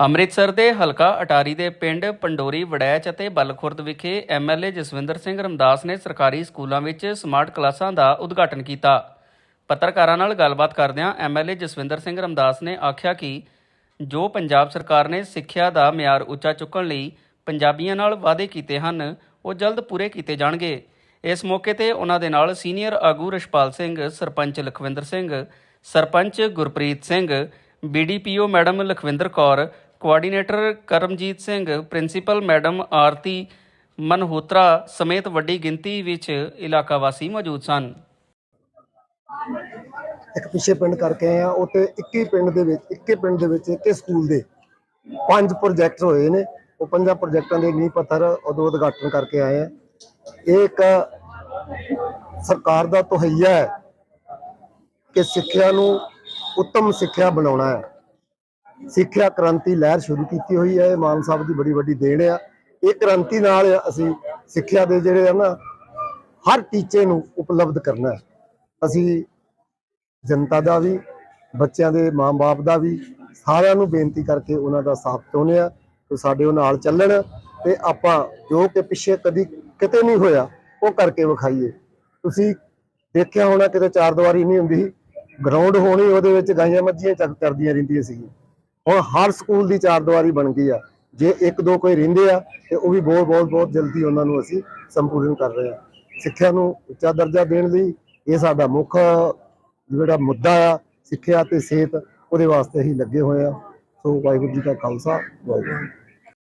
ਅੰਮ੍ਰਿਤਸਰ ਦੇ ਹਲਕਾ ਅਟਾਰੀ ਦੇ ਪਿੰਡ ਪੰਡੋਰੀ ਵੜੈਚ ਅਤੇ ਬਲਖੁਰਦ ਵਿਖੇ ਐਮਐਲਏ ਜਸਵਿੰਦਰ ਸਿੰਘ ਰਮਦਾਸ ਨੇ ਸਰਕਾਰੀ ਸਕੂਲਾਂ ਵਿੱਚ ਸਮਾਰਟ ਕਲਾਸਾਂ ਦਾ ਉਦਘਾਟਨ ਕੀਤਾ। ਪੱਤਰਕਾਰਾਂ ਨਾਲ ਗੱਲਬਾਤ ਕਰਦਿਆਂ ਐਮਐਲਏ ਜਸਵਿੰਦਰ ਸਿੰਘ ਰਮਦਾਸ ਨੇ ਆਖਿਆ ਕਿ ਜੋ ਪੰਜਾਬ ਸਰਕਾਰ ਨੇ ਸਿੱਖਿਆ ਦਾ ਮਿਆਰ ਉੱਚਾ ਚੁੱਕਣ ਲਈ ਪੰਜਾਬੀਆਂ ਨਾਲ ਵਾਅਦੇ ਕੀਤੇ ਹਨ, ਉਹ ਜਲਦ ਪੂਰੇ ਕੀਤੇ ਜਾਣਗੇ। ਇਸ ਮੌਕੇ ਤੇ ਉਹਨਾਂ ਦੇ ਨਾਲ ਸੀਨੀਅਰ ਆਗੂ Rashpal Singh, sarpanch Lakhwinder Singh, sarpanch Gurpreet Singh BDPO madam Lakhwinder Kaur coordinator Karamjeet Singh, principal madam Aarti Manhotra ਸਮੇਤ ਵੱਡੀ ਗਿਣਤੀ ਵਿੱਚ ਇਲਾਕਾ ਵਾਸੀ ਮੌਜੂਦ ਸਨ। ਇੱਕ ਪਿੱਛੇ ਪਿੰਡ ਕਰਕੇ ਆਏ ਆ ਉੱਥੇ 21 ਪਿੰਡ ਦੇ ਵਿੱਚ 21 ਪਿੰਡ ਦੇ ਵਿੱਚ ਇੱਕੇ ਸਕੂਲ ਦੇ ਪੰਜ ਪ੍ਰੋਜੈਕਟ ਹੋਏ ਨੇ। ਉਹ ਪੰਜਾਂ ਪ੍ਰੋਜੈਕਟਾਂ ਦੇ ਨੀਂਹ ਪੱਥਰ ਉਦੋਂ ਉਦਘਾਟਨ ਕਰਕੇ ਆਏ ਆ ਇਹ ਇੱਕ ਸਰਕਾਰ ਦਾ ਤਹਈਆ ਹੈ ਕਿ ਸਿੱਖਿਆ ਨੂੰ ਉੱਤਮ ਸਿੱਖਿਆ ਬਣਾਉਣਾ ਹੈ। ਸਿੱਖਿਆ ਕ੍ਰਾਂਤੀ ਲਹਿਰ ਸ਼ੁਰੂ ਕੀਤੀ ਹੋਈ ਹੈ, ਇਹ ਮਾਨ ਸਾਹਿਬ ਦੀ ਬੜੀ ਵੱਡੀ ਦੇਣ ਆ। ਇਹ ਕ੍ਰਾਂਤੀ ਨਾਲ ਅਸੀਂ ਸਿੱਖਿਆ ਦੇ ਜਿਹੜੇ ਆ ਨਾ, ਹਰ ਟੀਚੇ ਨੂੰ ਉਪਲਬਧ ਕਰਨਾ ਹੈ। ਅਸੀਂ ਜਨਤਾ ਦਾ ਵੀ, ਬੱਚਿਆਂ ਦੇ ਮਾਂ-ਬਾਪ ਦਾ ਵੀ ਸਾਰਿਆਂ ਨੂੰ ਬੇਨਤੀ ਕਰਕੇ ਉਹਨਾਂ ਦਾ ਸਾਥ ਚਾਹੁੰਦੇ ਆ ਕਿ ਸਾਡੇ ਉਹ ਨਾਲ ਚੱਲਣ ਤੇ ਆਪਾਂ ਜੋ ਕਿ ਪਿੱਛੇ ਕਦੀ ਕਿਤੇ ਨਹੀਂ ਹੋਇਆ, ਉਹ ਕਰਕੇ ਵਿਖਾਈਏ। ਤੁਸੀਂ ਦੇਖਿਆ ਹੋਣਾ ਕਿਤੇ ਚਾਰ ਦੀਵਾਰੀ ਨਹੀਂ ਹੁੰਦੀ ਸੀ ਗਰਾਊਂਡ ਹੋਣੀ ਉਹਦੇ ਵਿੱਚ ਗਾਈਆਂ ਮੱਝੀਆਂ ਚੱਕ ਕਰਦੀਆਂ ਰਹਿੰਦੀਆਂ ਸੀ ਹੁਣ ਹਰ ਸਕੂਲ ਦੀ ਚਾਰ ਦੀਵਾਰੀ ਬਣ ਗਈ ਆ। ਜੇ ਇੱਕ ਦੋ ਕੋਈ ਰਹਿੰਦੇ ਆ, ਤੇ ਉਹ ਵੀ ਬਹੁਤ ਬਹੁਤ ਬਹੁਤ ਜਲਦੀ ਉਹਨਾਂ ਨੂੰ ਅਸੀਂ ਸੰਪੂਰਨ ਕਰ ਰਹੇ ਆ। ਸਿੱਖਿਆ ਨੂੰ ਉੱਚਾ ਦਰਜਾ ਦੇਣ ਲਈ ਇਹ ਸਾਡਾ ਮੁੱਖ ਜਿਹੜਾ ਮੁੱਦਾ ਆ, ਸਿੱਖਿਆ ਤੇ ਸਿਹਤ, ਉਹਦੇ ਵਾਸਤੇ ਅਸੀਂ ਲੱਗੇ ਹੋਏ ਆ। ਸੋ ਵਾਹਿਗੁਰੂ ਜੀ ਕਾ ਖਾਲਸਾ, ਵਾਹਿਗੁਰੂ। ਜੀ